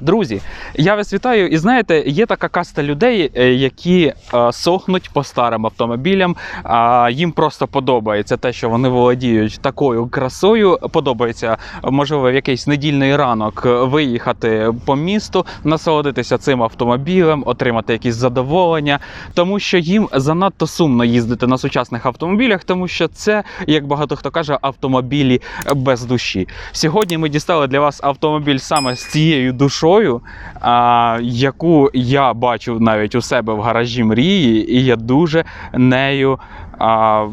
Друзі, я вас вітаю. І знаєте, є така каста людей, е, які е, сохнуть по старим автомобілям. Їм просто подобається те, що вони володіють такою красою. Подобається, можливо, в якийсь недільний ранок е, виїхати по місту, насолодитися цим автомобілем, отримати якісь задоволення, тому що їм занадто сумно їздити на сучасних автомобілях, тому що це, як багато хто каже, автомобілі без душі. Сьогодні ми дістали для вас автомобіль саме з цією душою, а, яку я бачу навіть у себе в гаражі мрії, і я дуже нею. А,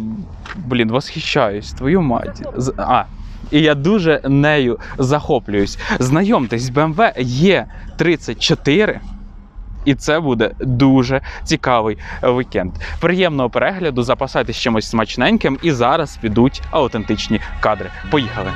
блін, восхищаюсь, твою мать. А, і я дуже нею захоплююсь. Знайомтесь, BMW Є34. І це буде дуже цікавий вікенд. Приємного перегляду, запасайтесь чимось смачненьким, і зараз підуть аутентичні кадри. Поїхали!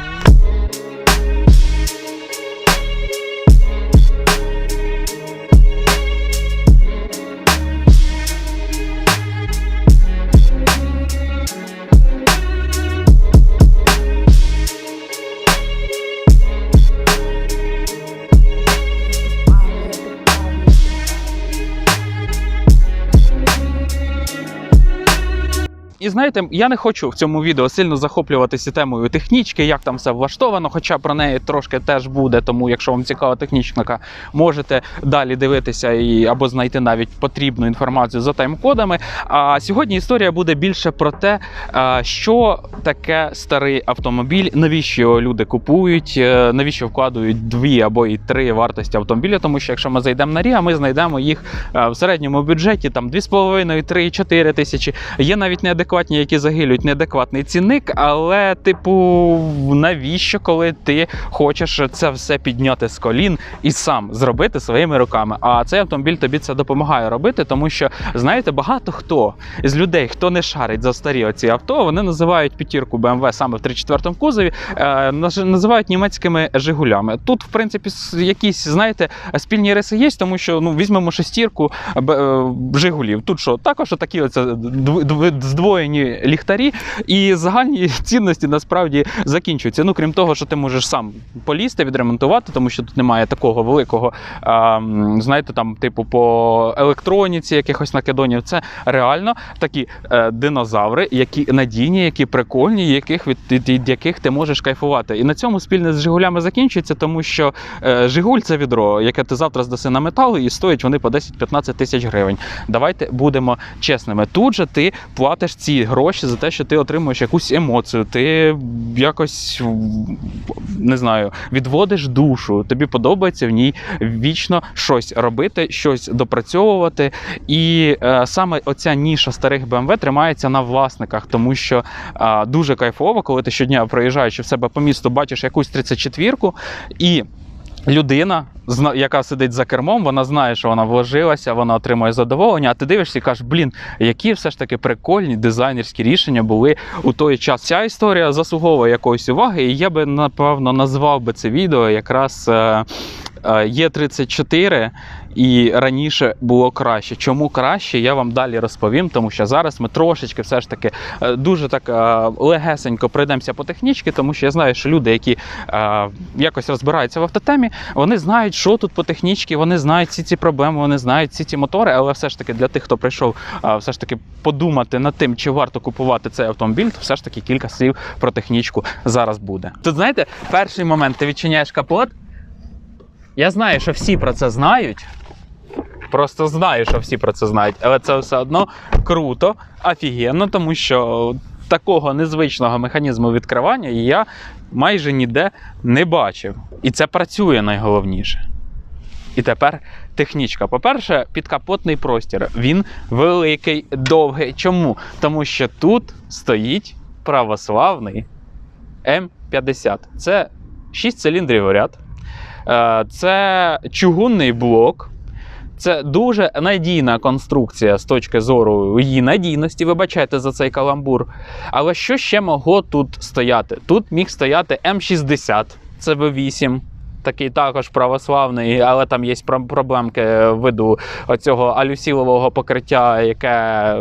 Знаєте, я не хочу в цьому відео сильно захоплюватися темою технічки, як там все влаштовано, хоча про неї трошки теж буде. Тому, якщо вам цікава технічка, можете далі дивитися і або знайти навіть потрібну інформацію за тайм-кодами. А сьогодні історія буде більше про те, що таке старий автомобіль, навіщо його люди купують, е, навіщо вкладають дві або і три вартості автомобіля. Тому що якщо ми зайдемо на Ріа, ми знайдемо їх е, в середньому бюджеті там 2,5, 3, 4 тисячі. Є навіть неадекватні, які загилюють неадекватний цінник, але, типу, навіщо, коли ти хочеш це все підняти з колін і сам зробити своїми руками? А цей автомобіль тобі це допомагає робити, тому що знаєте, багато хто з людей, хто не шарить за старі оці авто, вони називають п'ятірку BMW саме в 34-му кузові, е, називають німецькими Жигулями. Тут, в принципі, якісь, знаєте, спільні риси є, тому що ну візьмемо шестірку е, Жигулів. Тут що також такі оце дв- здвоєні ліхтарі, і загальні цінності насправді закінчуються. Ну крім того, що ти можеш сам полізти, відремонтувати, тому що тут немає такого великого, а, знаєте, там, типу, по електроніці, якихось накидонів. Це реально такі е, динозаври, які надійні, які прикольні, яких від, від, від яких ти можеш кайфувати. І на цьому спільне з Жигулями закінчується, тому що е, Жигуль це відро, яке ти завтра здаси на метал, і стоять вони по 10-15 тисяч гривень. Давайте будемо чесними. Тут же ти платиш ці гроші за те, що ти отримуєш якусь емоцію, ти якось не знаю, відводиш душу. Тобі подобається в ній вічно щось робити, щось допрацьовувати. І е, саме оця ніша старих BMW тримається на власниках, тому що е, дуже кайфово, коли ти щодня проїжджаючи в себе по місту, бачиш якусь 34-ку і. Людина, яка сидить за кермом, вона знає, що вона вложилася, вона отримує задоволення. А ти дивишся і кажеш, блін, які все ж таки прикольні дизайнерські рішення були у той час. Ця історія заслуговує якоїсь уваги, і я би напевно назвав би це відео якраз е, є 34 і раніше було краще. Чому краще, я вам далі розповім, тому що зараз ми трошечки все ж таки е, дуже так е, легесенько пройдемося по технічці, тому що я знаю, що люди, які е, якось розбираються в автотемі, вони знають, що тут по технічці, вони знають всі ці проблеми, вони знають всі ці мотори, але все ж таки для тих, хто прийшов е, все ж таки подумати над тим, чи варто купувати цей автомобіль, то все ж таки кілька слів про технічку зараз буде. Тут знаєте, перший момент ти відчиняєш капот. Я знаю, що всі про це знають. Просто знаю, що всі про це знають, але це все одно круто, офігенно, тому що такого незвичного механізму відкривання я майже ніде не бачив. І це працює найголовніше. І тепер технічка. По-перше, підкапотний простір. Він великий, довгий. Чому? Тому що тут стоїть православний М50. Це 6 циліндрів ряд. Е, Це чугунний блок. Це дуже надійна конструкція з точки зору її надійності. Вибачайте за цей каламбур. Але що ще могло тут стояти? Тут міг стояти М60, це V8. Такий також православний, але там є проблемки виду оцього алюсілового покриття, яке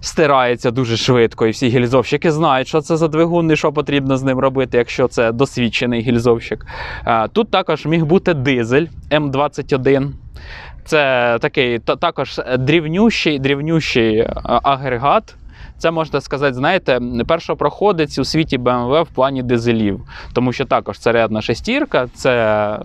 стирається дуже швидко. І всі гільзовщики знають, що це за двигун і що потрібно з ним робити, якщо це досвідчений гільзовщик. Е, Тут також міг бути дизель М21. Це такий та- також дрівнющий, дрівнющий е, агрегат. Це можна сказати, знаєте, першопроходець у світі BMW в плані дизелів, тому що також це рядна шестірка, це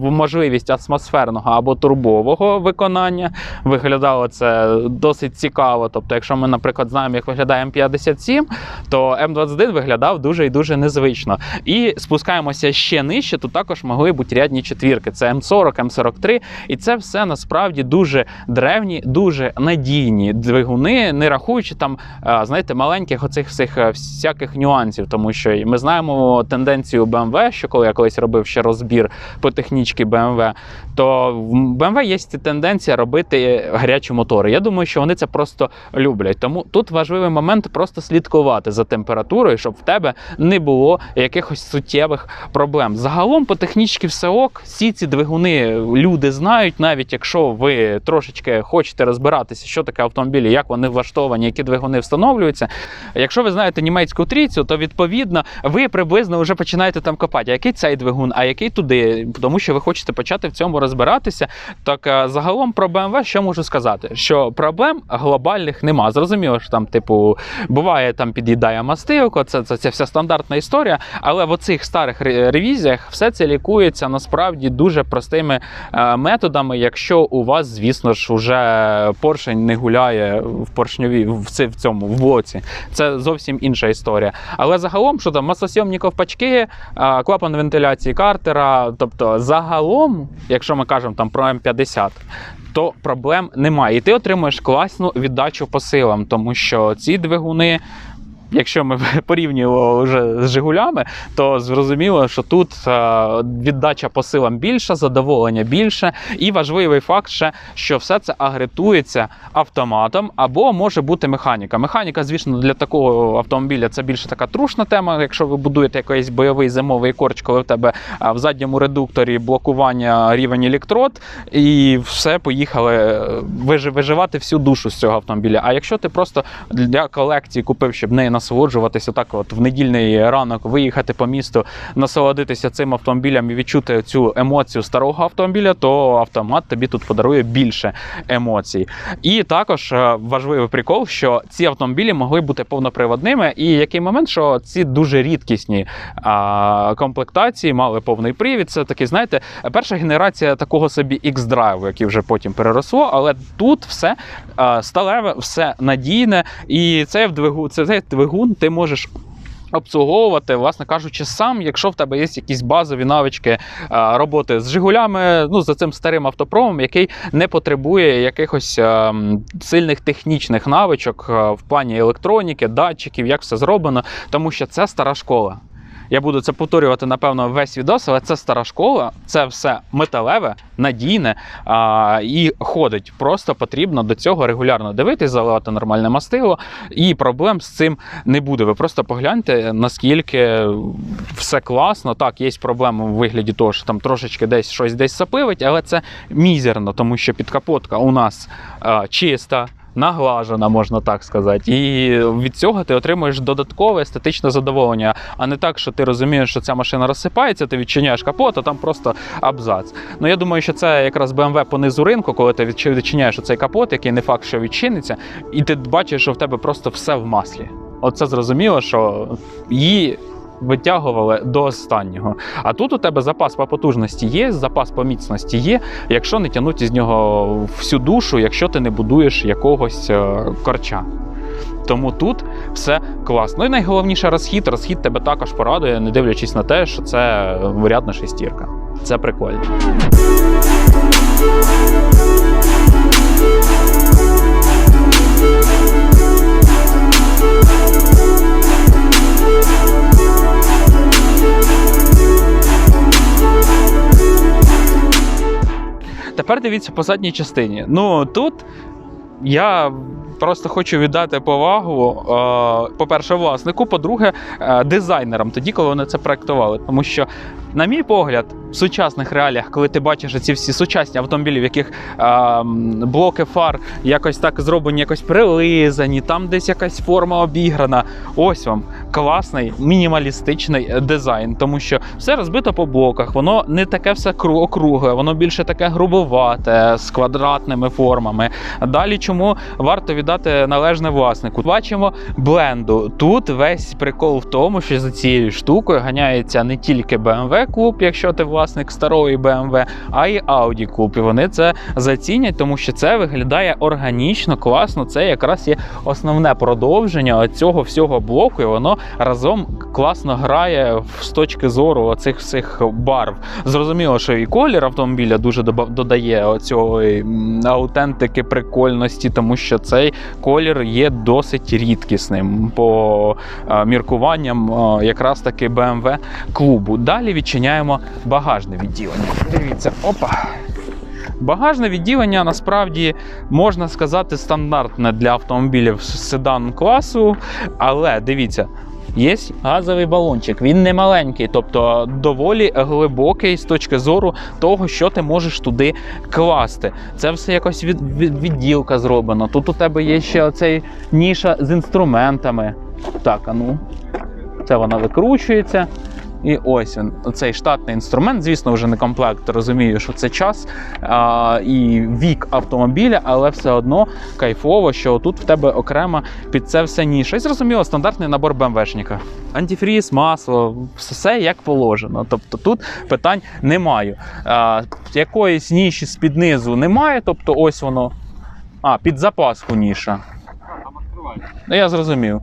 можливість атмосферного або турбового виконання. Виглядало це досить цікаво. Тобто, якщо ми, наприклад, знаємо, як виглядає М57, то М21 виглядав дуже і дуже незвично. І спускаємося ще нижче, тут також могли бути рядні четвірки. Це М40, М43. І це все насправді дуже древні, дуже надійні двигуни, не рахуючи там, е, знаєте, маленьких оцих всіх е, всяких нюансів, тому що ми знаємо тенденцію BMW, що коли я колись робив ще розбір по технічці BMW, то в BMW є тенденція робити гарячі мотори. Я думаю, що вони це просто люблять. Тому тут важливий момент просто слідкувати за температурою, щоб в тебе не було якихось суттєвих проблем. Загалом по технічці все ок, всі ці двигуни люди знають, навіть якщо ви трошечки хочете розбиратися, що таке автомобілі, як вони влаштовані, які двигуни встановлюються. Якщо ви знаєте німецьку трійцю, то відповідно ви приблизно вже починаєте там копати, а який цей двигун, а який туди, тому що ви хочете почати в цьому розбиратися. Так е, загалом про BMW що можу сказати? Що проблем глобальних нема. Зрозуміло, що там, типу, буває там під'їдає мастилко, це, це, це вся стандартна історія. Але в оцих старих ревізіях все це лікується насправді дуже простими е, методами, якщо у вас, звісно ж, уже поршень не гуляє в поршньовій в, ці- в цьому в блоці. Це зовсім інша історія. Але загалом, що там масосйомні ковпачки, клапан вентиляції картера. Тобто, загалом, якщо ми кажемо там про М50, то проблем немає. І ти отримуєш класну віддачу по силам, тому що ці двигуни. Якщо ми порівнюємо вже з Жигулями, то зрозуміло, що тут е, віддача по силам більша, задоволення більше. І важливий факт ще, що все це агретується автоматом або може бути механіка. Механіка, звісно, для такого автомобіля це більше така трушна тема. Якщо ви будуєте якийсь бойовий зимовий корч, коли в тебе в задньому редукторі блокування рівень електрод, і все поїхали е, виживати всю душу з цього автомобіля. А якщо ти просто для колекції купив, щоб нею насолоджуватися, так от в недільний ранок виїхати по місту, насолодитися цим автомобілем і відчути цю емоцію старого автомобіля, то автомат тобі тут подарує більше емоцій. І також е, важливий прикол, що ці автомобілі могли бути повноприводними. І який момент, що ці дуже рідкісні а, комплектації мали повний привід. Це такий, знаєте, перша генерація такого собі X-Drive, який вже потім переросло. Але тут все а, сталеве, все надійне, і цей двигун, це цей двигун ти можеш. Обслуговувати, власне кажучи, сам, якщо в тебе є якісь базові навички роботи з Жигулями, ну за цим старим автопромом, який не потребує якихось сильних технічних навичок в плані електроніки, датчиків, як все зроблено, тому що це стара школа. Я буду це повторювати, напевно, весь відос, але це стара школа, це все металеве, надійне а, і ходить. Просто потрібно до цього регулярно дивитись, заливати нормальне мастило, і проблем з цим не буде. Ви просто погляньте, наскільки все класно. Так, є проблеми в вигляді того, що там трошечки десь щось десь сапивить, але це мізерно, тому що підкапотка у нас а, чиста. Наглажена, можна так сказати, і від цього ти отримуєш додаткове естетичне задоволення, а не так, що ти розумієш, що ця машина розсипається, ти відчиняєш капот, а там просто абзац. Ну я думаю, що це якраз BMW по низу ринку, коли ти відчи- відчиняєш цей капот, який не факт, що відчиниться, і ти бачиш, що в тебе просто все в маслі. Оце зрозуміло, що її витягували до останнього. А тут у тебе запас по потужності є, запас по міцності є, якщо не тягнути з нього всю душу, якщо ти не будуєш якогось е, корча. Тому тут все класно. І найголовніше розхід. Розхід тебе також порадує, не дивлячись на те, що це варіантна шестірка. Це прикольно. Тепер дивіться по задній частині. Ну тут я просто хочу віддати повагу, е, по-перше, власнику, по-друге, е, дизайнерам, тоді, коли вони це проектували. Тому що на мій погляд, в сучасних реаліях, коли ти бачиш ці всі сучасні автомобілі, в яких м, блоки фар якось так зроблені, якось прилизані, там десь якась форма обіграна. Ось вам класний мінімалістичний е, дизайн, тому що все розбито по блоках, воно не таке все округле, воно більше таке грубовате, з квадратними формами. Далі чому варто віддати належне власнику? Бачимо бленду. Тут весь прикол в тому, що за цією штукою ганяється не тільки BMW клуб, якщо ти власник старої BMW, а й Audi клуб. Вони це зацінять, тому що це виглядає органічно, класно. Це якраз є основне продовження цього всього блоку, і воно разом класно грає з точки зору оцих всіх барв. Зрозуміло, що і колір автомобіля дуже додає оцього аутентики, прикольності, тому що цей колір є досить рідкісним по е, міркуванням е, якраз таки BMW клубу. Далі відчиняємо багажне відділення. Дивіться, опа. Багажне відділення насправді можна сказати стандартне для автомобілів седан класу, але дивіться. Є газовий балончик, він не маленький, тобто доволі глибокий з точки зору того, що ти можеш туди класти. Це все якось від, від, відділка зроблено. Тут у тебе є ще оцей ніша з інструментами. Так, а ну. Це вона викручується. І ось він, цей штатний інструмент, звісно, вже не комплект. Розумію, що це час а, і вік автомобіля, але все одно кайфово, що тут в тебе окремо під це все ніша. І зрозуміло, стандартний набор БМВшника. Антифріз, масло, все як положено. Тобто тут питань немає. А, якоїсь ніші з-під низу немає, тобто ось воно. А, під запаску ніша. Ну, я зрозумів.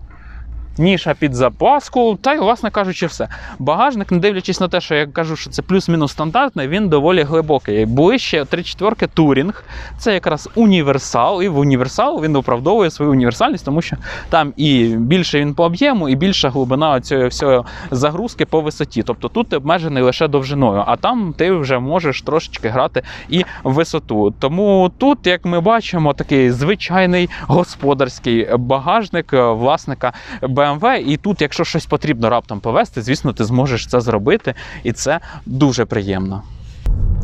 Ніша під запаску, та й, власне кажучи, все. Багажник, не дивлячись на те, що я кажу, що це плюс-мінус стандартний, він доволі глибокий. Ближче 3-4 турінг це якраз універсал, і в універсал він оправдовує свою універсальність, тому що там і більше він по об'єму, і більша глибина цієї всього загрузки по висоті. Тобто тут ти обмежений лише довжиною, а там ти вже можеш трошечки грати і висоту. Тому тут, як ми бачимо, такий звичайний господарський багажник е, власника BMW. І тут, якщо щось потрібно раптом повезти, звісно, ти зможеш це зробити, і це дуже приємно.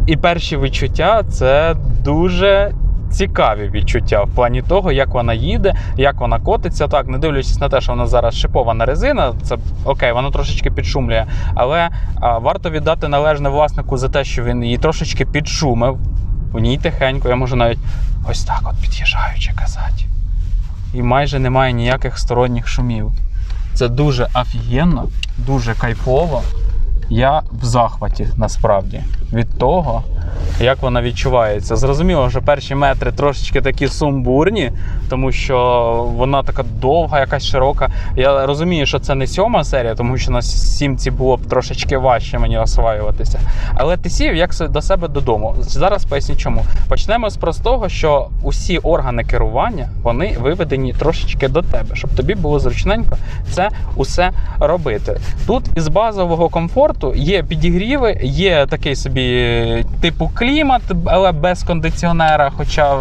І перші відчуття це дуже. Цікаві відчуття в плані того, як вона їде, як вона котиться. Так, не дивлячись на те, що вона зараз шипована резина, це окей, воно трошечки підшумлює, але а, варто віддати належне власнику за те, що він її трошечки підшумив. У ній тихенько, я можу навіть ось так от під'їжджаючи казати. І майже немає ніяких сторонніх шумів. Це дуже офігенно, дуже кайфово. Я в захваті насправді від того, як вона відчувається. Зрозуміло, що перші метри трошечки такі сумбурні, тому що вона така довга, якась широка. Я розумію, що це не сьома серія, тому що на сімці було б трошечки важче мені осваюватися. Але ти сів як до себе додому. Зараз поясню чому. Почнемо з простого, що усі органи керування вони виведені трошечки до тебе, щоб тобі було зручненько це усе робити. Тут із базового комфорту є підігріви, є такий собі типу клімат, але без кондиціонера. Хоча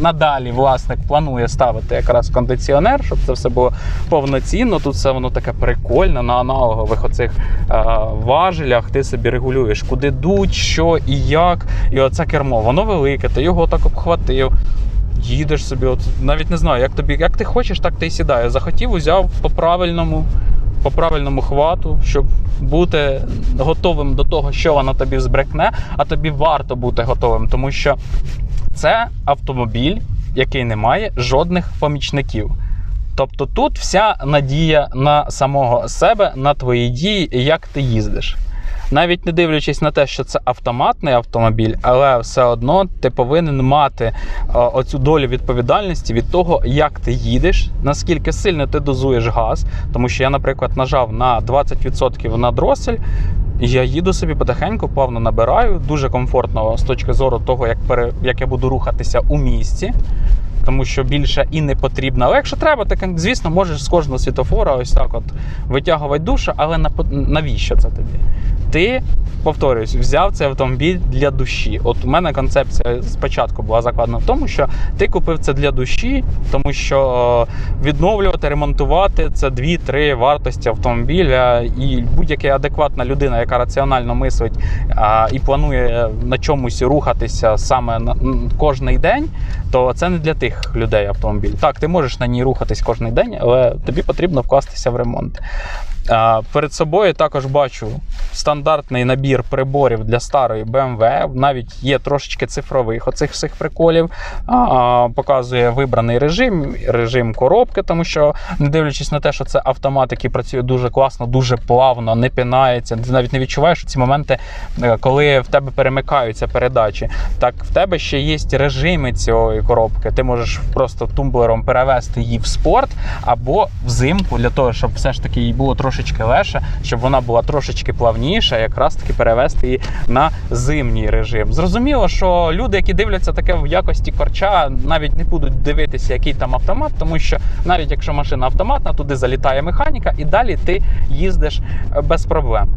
надалі власник планує ставити якраз кондиціонер, щоб це все було повноцінно. Тут все воно таке прикольне на аналогових оцих е, важелях. Ти собі регулюєш, куди дуть, що і як. І оце кермо, воно велике, ти його так обхватив. Їдеш собі, от навіть не знаю, як тобі, як ти хочеш, так ти і сідаєш. Захотів, узяв по правильному, по правильному хвату, щоб бути готовим до того, що вона тобі збрекне, а тобі варто бути готовим, тому що це автомобіль, який не має жодних помічників. Тобто тут вся надія на самого себе, на твої дії, як ти їздиш. Навіть не дивлячись на те, що це автоматний автомобіль, але все одно ти повинен мати е, оцю долю відповідальності від того, як ти їдеш, наскільки сильно ти дозуєш газ. Тому що я, наприклад, нажав на 20% на дросель, я їду собі потихеньку, плавно набираю, дуже комфортно з точки зору того, як, пере, як я буду рухатися у місті. Тому що більше і не потрібно. Але якщо треба, ти, звісно, можеш з кожного світофора ось так от витягувати душу, але на- навіщо це тобі? Ти. Повторюсь, взяв цей автомобіль для душі. От у мене концепція спочатку була закладена в тому, що ти купив це для душі, тому що відновлювати, ремонтувати це 2-3 вартості автомобіля. І будь-яка адекватна людина, яка раціонально мислить і планує на чомусь рухатися саме на кожний день, то це не для тих людей автомобіль. Так, ти можеш на ній рухатись кожен день, але тобі потрібно вкластися в ремонт. Перед собою також бачу стандартний набір приборів для старої BMW. Навіть є трошечки цифрових оцих всіх приколів. Показує вибраний режим, режим коробки, тому що, не дивлячись на те, що це автомат, який працює дуже класно, дуже плавно, не пинається. Ти навіть не відчуваєш ці моменти, е, коли в тебе перемикаються передачі. Так в тебе ще є режими цієї коробки. Ти можеш просто тумблером перевести її в спорт або взимку, для того, щоб все ж таки їй було трошечки легше, щоб вона була трошечки плавніша, якраз таки перевести її на зимній режим. Зрозуміло, що люди, які дивляться таке в якості корча, навіть не будуть дивитися, який там автомат, тому що навіть якщо машина автоматна, туди залітає механіка, і далі ти їздиш без проблем.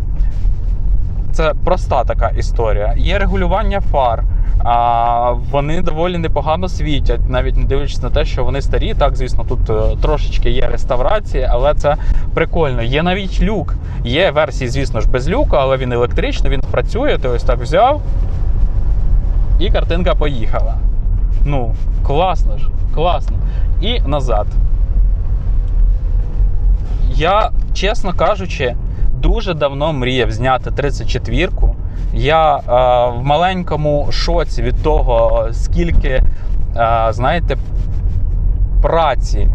Це проста така історія. Є регулювання фар. А вони доволі непогано світять, навіть не дивлячись на те, що вони старі. Так, звісно, тут е, трошечки є реставрації, але це прикольно. Є навіть люк. Є версії, звісно ж, без люка, але він електричний, він працює. Ти ось так взяв, і картинка поїхала. Ну, класно ж, класно. І назад. Я, чесно кажучи, дуже давно мріяв зняти 34-ку. Я е, в маленькому шоці від того, скільки, е, знаєте, праці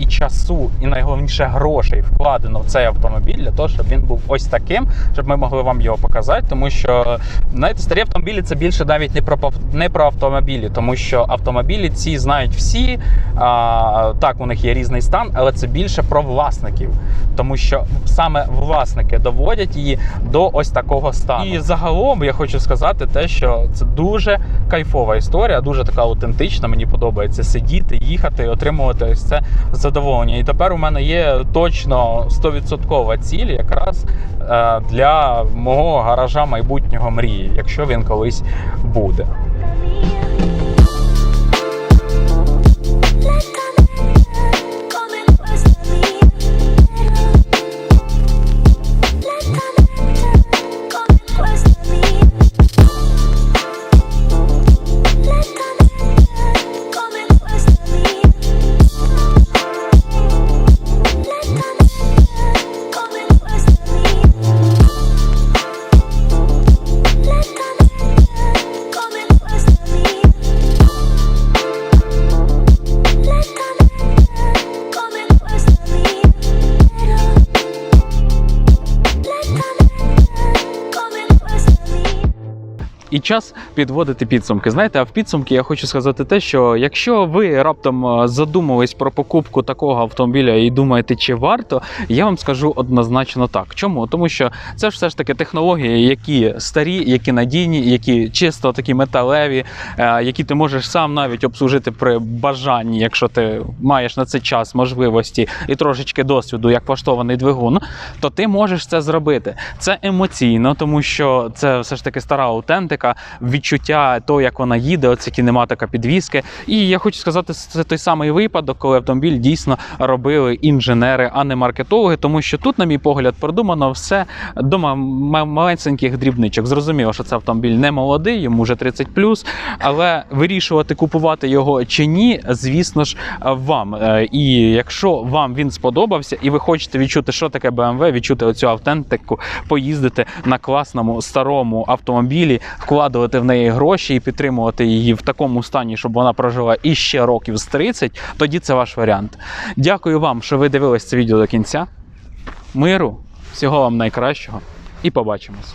і часу, і найголовніше грошей вкладено в цей автомобіль для того, щоб він був ось таким, щоб ми могли вам його показати. Тому що знаєте, старі автомобілі це більше навіть не про не про автомобілі, тому що автомобілі ці знають всі. А, так, у них є різний стан, але це більше про власників, тому що саме власники доводять її до ось такого стану. І загалом я хочу сказати те, що це дуже кайфова історія, дуже така аутентична. Мені подобається сидіти, їхати отримувати ось це задоволення. І тепер у мене є точно 100% ціль якраз е, для мого гаража майбутнього мрії, якщо він колись буде. Підводити підсумки. Знаєте, а в підсумки я хочу сказати те, що якщо ви раптом е, задумались про покупку такого автомобіля і думаєте, чи варто, я вам скажу однозначно так. Чому? Тому що це ж все ж таки технології, які старі, які надійні, які чисто такі металеві, е, які ти можеш сам навіть обслужити при бажанні, якщо ти маєш на це час, можливості і трошечки досвіду, як влаштований двигун, то ти можеш це зробити. Це емоційно, тому що це все ж таки стара аутентика, відчуття того, як вона їде, оце кінематика підвіски. І я хочу сказати, це той самий випадок, коли автомобіль дійсно робили інженери, а не маркетологи, тому що тут, на мій погляд, продумано все до ма- ма- маленьких дрібничок. Зрозуміло, що це автомобіль не молодий, йому вже 30 але вирішувати, купувати його чи ні, звісно ж, вам. Е, І якщо вам він сподобався, і ви хочете відчути, що таке BMW, відчути оцю автентику, поїздити на класному старому автомобілі, вкладувати в неї гроші і підтримувати її в такому стані, щоб вона прожила іще років з 30, тоді це ваш варіант. Дякую вам, що ви дивились це відео до кінця. Миру, всього вам найкращого і побачимось.